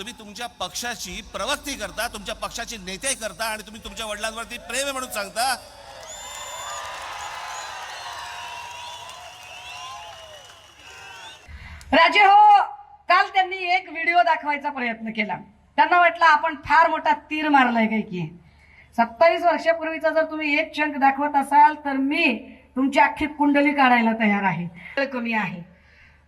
तुम्ही तुमच्या पक्षाची प्रवक्ती करता तुमच्या पक्षाची नेते करता आणि तुम्ही तुमच्या वडिलांवरती प्रेम आहे म्हणून सांगता? राजे हो काल त्यांनी एक व्हिडिओ दाखवायचा प्रयत्न केला. त्यांना वाटलं आपण फार मोठा तीर मारलाय काय की? सत्तावीस वर्षापूर्वीचा जर तुम्ही एक चंक दाखवत असाल तर मी तुमची अख्खी कुंडली काढायला तयार आहे. कमी आहे.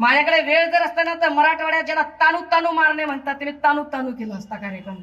माझ्याकडे वेळ जर असताना तर मराठवाड्यात ज्याला तानू तानू मारणे म्हणतात ते तानू तानू केलं असता कार्यक्रम.